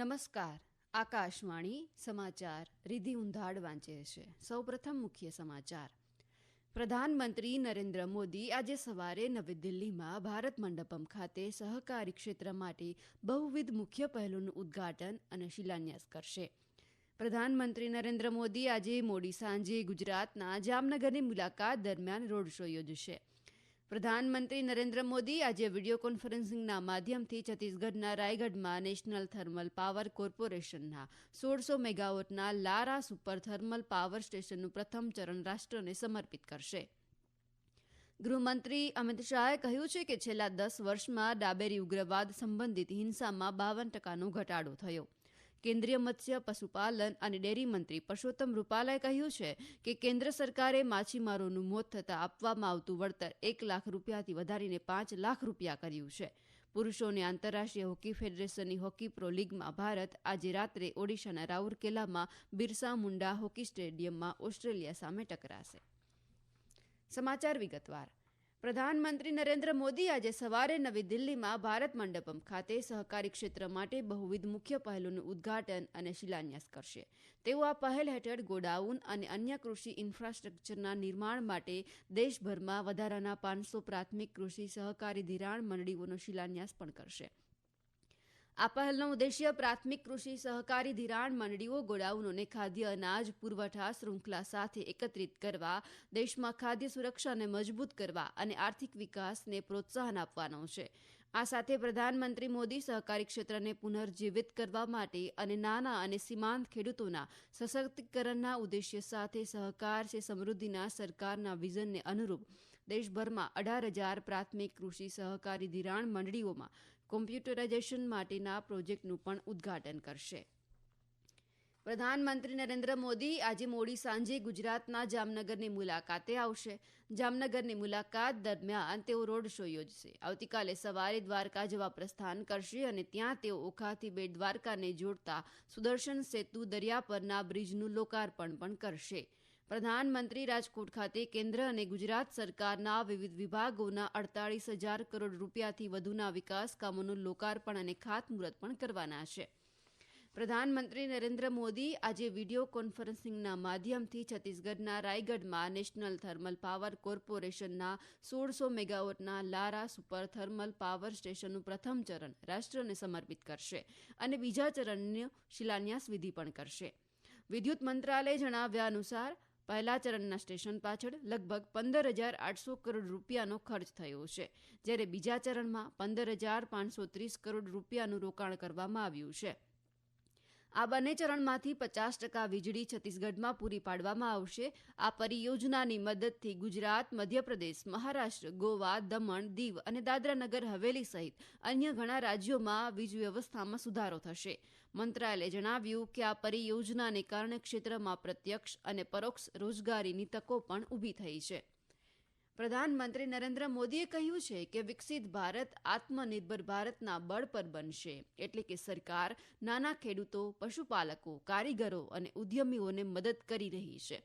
નમસ્કાર. આકાશવાણી સમાચાર રિધિ ઉંધાડ વાંચે છે. સૌપ્રથમ મુખ્ય સમાચાર. પ્રધાનમંત્રી નરેન્દ્ર મોદી આજે સવારે નવી દિલ્હીમાં ભારત મંડપમ ખાતે સહકારી ક્ષેત્ર માટે બહુવિધ મુખ્ય પહેલોનું ઉદ્ઘાટન અને શિલાન્યાસ કરશે. પ્રધાનમંત્રી નરેન્દ્ર મોદી આજે મોડી સાંજે ગુજરાતના જામનગરની મુલાકાત દરમિયાન રોડ શો યોજશે. પ્રધાનમંત્રી નરેન્દ્ર મોદી આજે વીડિયો કોન્ફરન્સિંગના માધ્યમથી છત્તીસગઢના રાયગઢમાં નેશનલ થર્મલ પાવર કોર્પોરેશનના સોળસો મેગાવોટના લારા સુપર થર્મલ પાવર સ્ટેશનનું પ્રથમ ચરણ રાષ્ટ્રને સમર્પિત કરશે. ગૃહમંત્રી અમિત શાહે કહ્યું છે કે છેલ્લા દસ વર્ષમાં ડાબેરી ઉગ્રવાદ સંબંધિત હિંસામાં બાવન ટકાનો ઘટાડો થયો. કેન્દ્રીય મત્સ્ય, પશુપાલન અને ડેરી મંત્રી પરસોત્તમ રૂપાલાએ કહ્યું છે કે કેન્દ્ર સરકારે માછીમારોનું મોત થતાં આપવામાં આવતું વળતર એક લાખ રૂપિયાથી વધારીને પાંચ લાખ રૂપિયા કર્યું છે. પુરુષોની આંતરરાષ્ટ્રીય હોકી ફેડરેશનની હોકી પ્રો લીગમાં ભારત આજે રાત્રે ઓડિશાના રાઉરકેલામાં બિરસા મુંડા હોકી સ્ટેડિયમમાં ઓસ્ટ્રેલિયા સામે ટકરાશે. સમાચાર વિગતવાર. પ્રધાનમંત્રી નરેન્દ્ર મોદી આજે સવારે નવી દિલ્હીમાં ભારત મંડપમ ખાતે સહકારી ક્ષેત્ર માટે બહુવિધ મુખ્ય પહેલોનું ઉદ્ઘાટન અને શિલાન્યાસ કરશે. તેઓ આ પહેલ હેઠળ ગોડાઉન અને અન્ય કૃષિ ઇન્ફ્રાસ્ટ્રક્ચરના નિર્માણ માટે દેશભરમાં વધારાના પાંચસો પ્રાથમિક કૃષિ સહકારી ધિરાણ મંડળીઓનો શિલાન્યાસ પણ કરશે. આ પહેલનો ઉદ્દેશ્ય પ્રાથમિક કૃષિ સહકારી ધિરાણ મંડળીઓ ગોડાઉનોને ખાદ્ય અનાજ, પુરવઠા, શૃંખલા સાથે એકત્રિત કરવા, દેશમાં ખાદ્ય સુરક્ષાને મજબૂત કરવા અને આર્થિક વિકાસને પ્રોત્સાહન આપવાનો છે. આ સાથે પ્રધાનમંત્રી મોદી સહકારી ક્ષેત્રને પુનર્જીવિત કરવા માટે અને નાના અને સીમાંત ખેડૂતોના સશક્તિકરણના ઉદ્દેશ્ય સાથે સહકાર છે સમૃદ્ધિના સરકારના વિઝનને અનુરૂપ દેશભરમાં અઢાર હજાર પ્રાથમિક કૃષિ સહકારી ધિરાણ મંડળીઓમાં કોમ્પ્યુટરાઇઝેશન માટેના પ્રોજેક્ટનું પણ ઉદ્ઘાટન કરશે. પ્રધાનમંત્રી નરેન્દ્ર મોદી આજે મોડી સાંજે ગુજરાતના જામનગરની મુલાકાતે આવશે. જામનગરની મુલાકાત દરમિયાન તેઓ રોડ શો યોજશે. આવતીકાલે સવારે દ્વારકા જવા પ્રસ્થાન કરશે અને ત્યાં તેઓ ઓખાથી બેટ દ્વારકાને જોડતા સુદર્શન સેતુ દરિયા પરના બ્રિજનું લોકાર્પણ પણ કરશે. પ્રધાનમંત્રી રાજકોટ ખાતે કેન્દ્ર અને ગુજરાત સરકારના વિવિધ વિભાગોના અડતાળીસ હજાર કરોડ રૂપિયાથી વધુના વિકાસ કામોનું લોકાર્પણ અને ખાતમુહૂર્ત પણ કરવાના છે. પ્રધાનમંત્રી નરેન્દ્ર મોદી આજે વીડિયો કોન્ફરન્સિંગના માધ્યમથી છત્તીસગઢના રાયગઢમાં નેશનલ થર્મલ પાવર કોર્પોરેશનના સોળસો મેગાવોટના લારા સુપર થર્મલ પાવર સ્ટેશનનું પ્રથમ ચરણ રાષ્ટ્રને સમર્પિત કરશે અને બીજા ચરણનો શિલાન્યાસ વિધિ પણ કરશે. વિદ્યુત મંત્રાલયે જણાવ્યા અનુસાર પહેલા ચરણના સ્ટેશન પાછળ લગભગ પંદર હજાર આઠસો કરોડ રૂપિયાનો ખર્ચ થયો છે, જ્યારે બીજા ચરણમાં પંદર હજાર પાંચસો ત્રીસ કરોડ રૂપિયાનું રોકાણ કરવામાં આવ્યું છે. આ બંને ચરણમાંથી પચાસ ટકા વીજળી છત્તીસગઢમાં પૂરી પાડવામાં આવશે. આ પરિયોજનાની મદદથી ગુજરાત, મધ્યપ્રદેશ, મહારાષ્ટ્ર, ગોવા, દમણ, દીવ અને દાદરા નગર હવેલી સહિત અન્ય ઘણા રાજ્યોમાં વીજ વ્યવસ્થામાં સુધારો થશે. મંત્રાલયે જણાવ્યું કે આ પરિયોજનાને કારણે ક્ષેત્રમાં પ્રત્યક્ષ અને પરોક્ષ રોજગારીની તકો પણ ઊભી થઈ છે. પ્રધાનમંત્રી નરેન્દ્ર મોદીએ કહ્યું છે કે વિકસિત ભારત આત્મનિર્ભર ભારતના બળ પર બનશે, એટલે કે સરકાર નાના ખેડૂતો, પશુપાલકો, કારીગરો અને ઉદ્યમીઓને મદદ કરી રહી છે.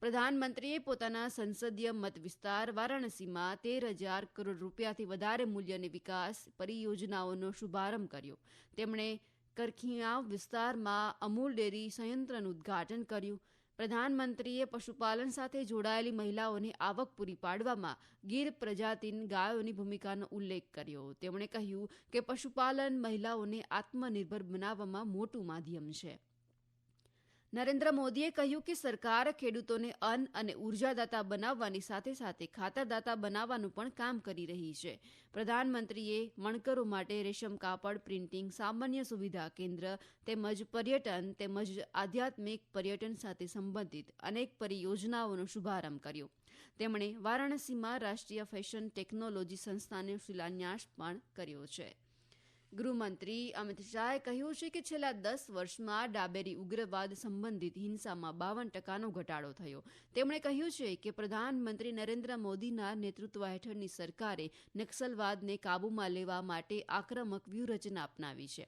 પ્રધાનમંત્રીએ પોતાના સંસદીય મત વિસ્તાર વારાણસીમાં તેર હજાર કરોડ રૂપિયાથી વધારે મૂલ્યની વિકાસ પરિયોજનાઓનો શુભારંભ કર્યો. તેમણે કરખિયાવ વિસ્તારમાં અમૂલ ડેરી સંયંત્રનું ઉદ્ઘાટન કર્યું. પ્રધાનમંત્રીએ પશુપાલન સાથે જોડાયેલી મહિલાઓને આવક પૂરી પાડવામાં ગીર પ્રજાતિની ગાયોની ભૂમિકાનો ઉલ્લેખ કર્યો. તેમણે કહ્યું કે પશુપાલન મહિલાઓને આત્મનિર્ભર બનાવવામાં મોટું માધ્યમ છે. નરેન્દ્ર મોદીએ કહ્યું કે સરકાર ખેડૂતોને અન્ન અને ઉર્જાદાતા બનાવવાની સાથે સાથે ખાતરદાતા બનાવવાનું પણ કામ કરી રહી છે. પ્રધાનમંત્રીએ વણકરો માટે રેશમ કાપડ, પ્રિન્ટિંગ, સામાન્ય સુવિધા કેન્દ્ર તેમજ પર્યટન તેમજ આધ્યાત્મિક પર્યટન સાથે સંબંધિત અનેક પરિયોજનાઓનો શુભારંભ કર્યો. તેમણે વારાણસીમાં રાષ્ટ્રીય ફેશન ટેકનોલોજી સંસ્થાનો શિલાન્યાસ પણ કર્યો છે. ગૃહમંત્રી અમિત શાહે કહ્યું છે કે છેલ્લા દસ વર્ષમાં ડાબેરી ઉગ્રવાદ સંબંધિત હિંસામાં બાવન ટકાનો ઘટાડો થયો. તેમણે કહ્યું છે કે પ્રધાનમંત્રી નરેન્દ્ર મોદીના નેતૃત્વ હેઠળની સરકારે નક્સલવાદને કાબૂમાં લેવા માટે આક્રમક વ્યૂહરચના અપનાવી છે.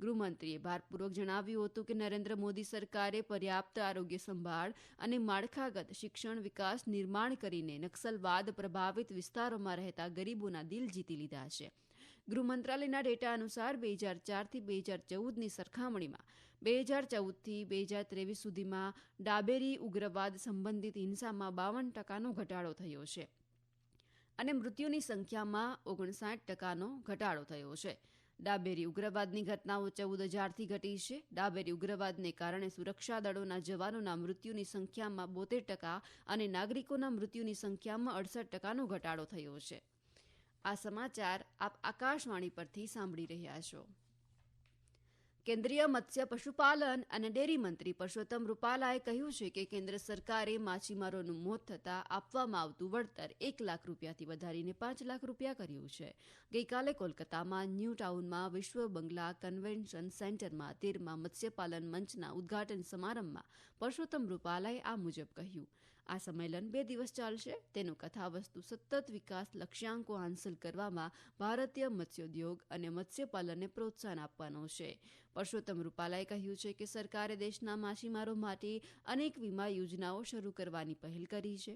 ગૃહમંત્રીએ ભારપૂર્વક જણાવ્યું હતું કે નરેન્દ્ર મોદી સરકારે પર્યાપ્ત આરોગ્ય સંભાળ અને માળખાગત શિક્ષણ વિકાસ નિર્માણ કરીને નક્સલવાદ પ્રભાવિત વિસ્તારોમાં રહેતા ગરીબોના દિલ જીતી લીધા છે. ગૃહ મંત્રાલયના ડેટા અનુસાર બે હજાર ચારથી બે હજાર ચૌદની સરખામણીમાં બે હજાર ચૌદથી બે હજાર ત્રેવીસ સુધીમાં ડાબેરી ઉગ્રવાદ સંબંધિત હિંસામાં બાવન ટકાનો ઘટાડો થયો છે અને મૃત્યુની સંખ્યામાં ઓગણસાઠ ટકાનો ઘટાડો થયો છે. ડાબેરી ઉગ્રવાદની ઘટનાઓ ચૌદ હજારથી ઘટી છે. ડાબેરી ઉગ્રવાદને કારણે સુરક્ષા દળોના જવાનોના મૃત્યુની સંખ્યામાં બોતેર ટકા અને નાગરિકોના મૃત્યુની સંખ્યામાં અડસઠ ટકાનો ઘટાડો થયો છે. આ સમાચાર આપ આકાશવાણી પરથી સાંભળી રહ્યા છો. કેન્દ્રીય મત્સ્ય, પશુપાલન અને ડેરી મંત્રી પરસોત્તમ રૂપાલાએ કહ્યું છે કે કેન્દ્ર સરકારે માછીમારોનું મોત થતાં આપવામાં આવતું વળતર એક લાખ રૂપિયાથી વધારીને પાંચ લાખ રૂપિયા કર્યું છે. ગઈકાલે કોલકાતામાં ન્યૂ ટાઉનમાં વિશ્વ બંગલા કન્વેન્શન સેન્ટરમાં તેરમાં મત્સ્યપાલન મંચના ઉદઘાટન સમારંભમાં પરસોત્તમ રૂપાલાએ આ મુજબ કહ્યું. આ સંમેલન બે દિવસ ચાલશે. તેનું કથાવસ્તુ સતત વિકાસ લક્ષ્યાંકો હાંસલ કરવામાં ભારતીય મત્સ્યોદ્યોગ અને મત્સ્યપાલનને પ્રોત્સાહન આપવાનો છે. પરસોત્તમ રૂપાલાએ કહ્યું છે કે સરકારે દેશના માછીમારો માટે અનેક વીમા યોજનાઓ શરૂ કરવાની પહેલ કરી છે.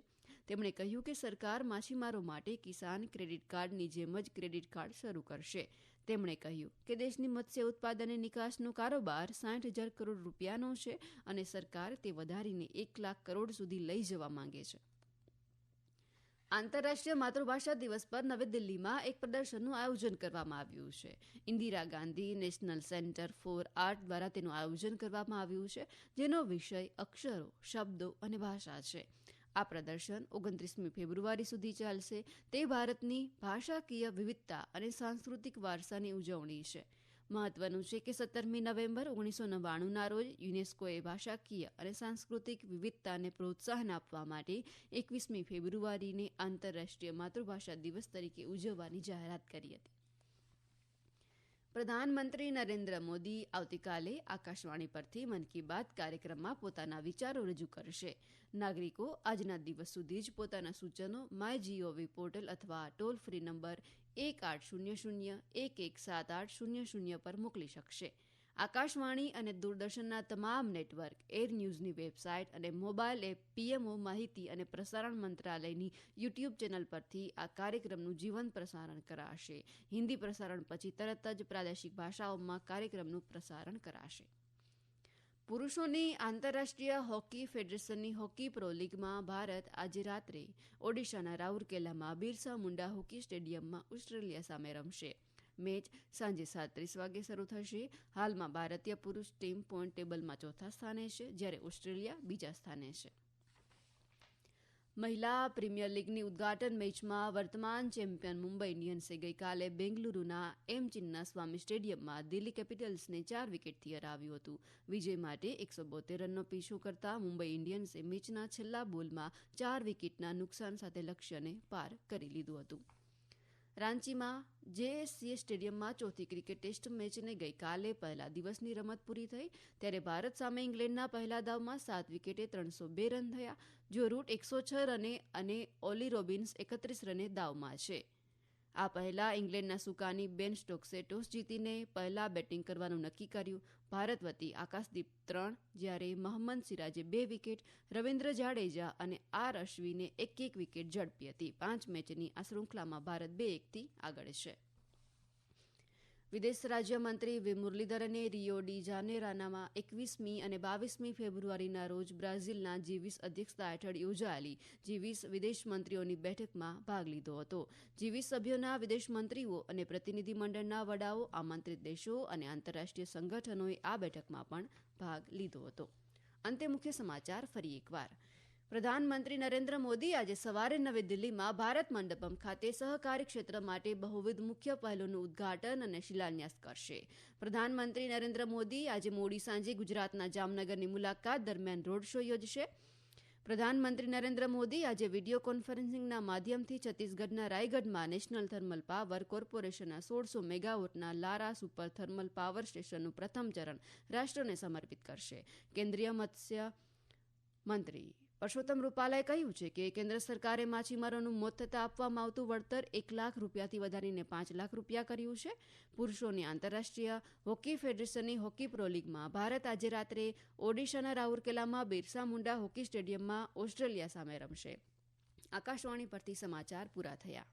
તેમણે કહ્યું કે સરકાર માછીમારો માટે કિસાન ક્રેડિટ કાર્ડની જેમ જ ક્રેડિટ કાર્ડ શરૂ કરશે. તેમણે કહ્યું કે દેશની મત્સ્ય ઉત્પાદન નિકાસનો કારોબાર સાઠ હજાર કરોડ રૂપિયાનો છે અને સરકાર તે વધારીને એક લાખ કરોડ સુધી લઈ જવા માંગે છે. આંતરરાષ્ટ્રીય માતૃભાષા દિવસ પર નવી દિલ્હીમાં એક પ્રદર્શનનું આયોજન કરવામાં આવ્યું છે. Indira Gandhi national centre for art દ્વારા તેનું આયોજન કરવામાં આવ્યું છે, જેનો વિષય અક્ષરો, શબ્દો અને ભાષા છે. આ પ્રદર્શન ઓગણત્રીસમી ફેબ્રુઆરી સુધી ચાલશે. તે ભારતની ભાષાકીય વિવિધતા અને સાંસ્કૃતિક વારસાની ઉજવણી છે. મહત્વનું છે કે સત્તરમી નવેમ્બર ઓગણીસો નવ્વાણુંના રોજ યુનેસ્કોએ ભાષાકીય અને સાંસ્કૃતિક વિવિધતાને પ્રોત્સાહન આપવા માટે એકવીસમી ફેબ્રુઆરીને આંતરરાષ્ટ્રીય માતૃભાષા દિવસ તરીકે ઉજવવાની જાહેરાત કરી હતી. પ્રધાનમંત્રી નરેન્દ્ર મોદી આવતીકાલે આકાશવાણી પરથી મન કી બાત કાર્યક્રમમાં પોતાના વિચારો રજૂ કરશે. નાગરિકો, આજના દિવસ સુધી જ પોતાના સૂચનો my G O V portal અથવા ટોલ ફ્રી નંબર એક આઠ શૂન્ય શૂન્ય એક એક સાત આઠ શૂન્ય શૂન્ય પર મોકલી શકશે. આકાશવાણી અને દૂરદર્શનના તમામ નેટવર્ક, એર ન્યૂઝની વેબસાઇટ અને મોબાઈલ એપ, પીએમઓ માહિતી અને પ્રસારણ મંત્રાલયની યુટ્યુબ ચેનલ પરથી આ કાર્યક્રમનું જીવંત પ્રસારણ કરાશે. હિન્દી પ્રસારણ પછી તરત જ પ્રાદેશિક ભાષાઓમાં કાર્યક્રમનું પ્રસારણ કરાશે. પુરુષોની આંતરરાષ્ટ્રીય હોકી ફેડરેશનની હોકી પ્રો લીગમાં ભારત આજે રાત્રે ઓડિશાના રાઉરકેલામાં બિરસા મુંડા હોકી સ્ટેડિયમમાં ઓસ્ટ્રેલિયા સામે રમશે. મેચ સાંજે સાત ત્રીસ વાગે શરૂ થશે. હાલમાં ભારતીય પુરુષ ટીમ પોઈન્ટ ટેબલમાં ચોથા સ્થાને છે, જ્યારે ઓસ્ટ્રેલિયા બીજા સ્થાને છે. મહિલા પ્રીમિયર લીગની ઉદઘાટન મેચમાં વર્તમાન ચેમ્પિયન મુંબઈ ઇન્ડિયન્સે ગઈકાલે બેંગલુરુના એમ ચિન્ના સ્વામી સ્ટેડિયમમાં દિલ્હી કેપિટલ્સને ચાર વિકેટથી હરાવ્યું હતું. વિજય માટે એકસો બોતેર રનનો પીછો કરતા મુંબઈ ઇન્ડિયન્સે મેચના છેલ્લા બોલમાં ચાર વિકેટના નુકસાન સાથે લક્ષ્યને પાર કરી લીધું હતું. રાંચીમાં જેએસસીએ સ્ટેડિયમમાં ચોથી ક્રિકેટ ટેસ્ટ મેચને ગઈકાલે પહેલા દિવસની રમત પૂરી થઈ. ત્યારે ભારત સામે ઇંગ્લેન્ડના પહેલા દાવમાં સાત વિકેટે ત્રણસો બે રન થયા, જો રૂટ એકસો છ રને અને ઓલી રોબિન્સ એકત્રીસ રને દાવમાં છે. આ પહેલા ઇંગ્લેન્ડના સુકાની બેન સ્ટોક્સે ટોસ જીતીને પહેલા બેટિંગ કરવાનું નક્કી કર્યું. ભારત વતી આકાશદીપ ત્રણ, જ્યારે મોહમ્મદ સિરાજે બે વિકેટ, રવિન્દ્ર જાડેજા અને આર અશ્વિને એક એક વિકેટ ઝડપી હતી. પાંચ મેચની આ શૃંખલામાં ભારત બે એકથી આગળ છે. વિદેશ રાજ્યમંત્રી વી. મુરલીધરને રિયો ડી જાનેરાનામાં એકવીસમી અને બાવીસમી ફેબ્રુઆરીના રોજ બ્રાઝિલના જીવીસ અધ્યક્ષતા હેઠળ યોજાયેલી જીવીસ વિદેશ મંત્રીઓની બેઠકમાં ભાગ લીધો હતો. જીવીસ સભ્યોના વિદેશ મંત્રીઓ અને પ્રતિનિધિમંડળના વડાઓ, આમંત્રિત દેશો અને આંતરરાષ્ટ્રીય સંગઠનોએ આ બેઠકમાં પણ ભાગ લીધો હતો. અંતે મુખ્ય સમાચાર ફરી એકવાર. પ્રધાનમંત્રી નરેન્દ્ર મોદી આજે સવારે નવી દિલ્હીમાં ભારત મંડપમ ખાતે સહકારી ક્ષેત્ર માટે બહુવિધ મુખ્ય પહેલોનું ઉદઘાટન અને શિલાન્યાસ કરશે. પ્રધાનમંત્રી નરેન્દ્ર મોદી આજે મોડી સાંજે ગુજરાતના જામનગરની મુલાકાત દરમિયાન રોડ શો યોજશે. પ્રધાનમંત્રી નરેન્દ્ર મોદી આજે વીડિયો કોન્ફરન્સિંગના માધ્યમથી છત્તીસગઢના રાયગઢમાં નેશનલ થર્મલ પાવર કોર્પોરેશનના સોળસો મેગાવોટના લારા સુપર થર્મલ પાવર સ્ટેશનનું પ્રથમ ચરણ રાષ્ટ્રને સમર્પિત કરશે. કેન્દ્રીય મત્સ્ય મંત્રી પરસોત્તમ રૂપાલાએ કહ્યું છે કે કેન્દ્ર સરકારે માછીમારોનું મોત થતાં આપવામાં આવતું વળતર એક લાખ રૂપિયાથી વધારીને પાંચ લાખ રૂપિયા કર્યું છે. પુરુષોની આંતરરાષ્ટ્રીય હોકી ફેડરેશનની હોકી પ્રો લીગમાં ભારત આજે રાત્રે ઓડિશાના રાઉરકેલામાં બિરસા મુંડા હોકી સ્ટેડિયમમાં ઓસ્ટ્રેલિયા સામે રમશે. આકાશવાણી પરથી સમાચાર પૂરા થયા.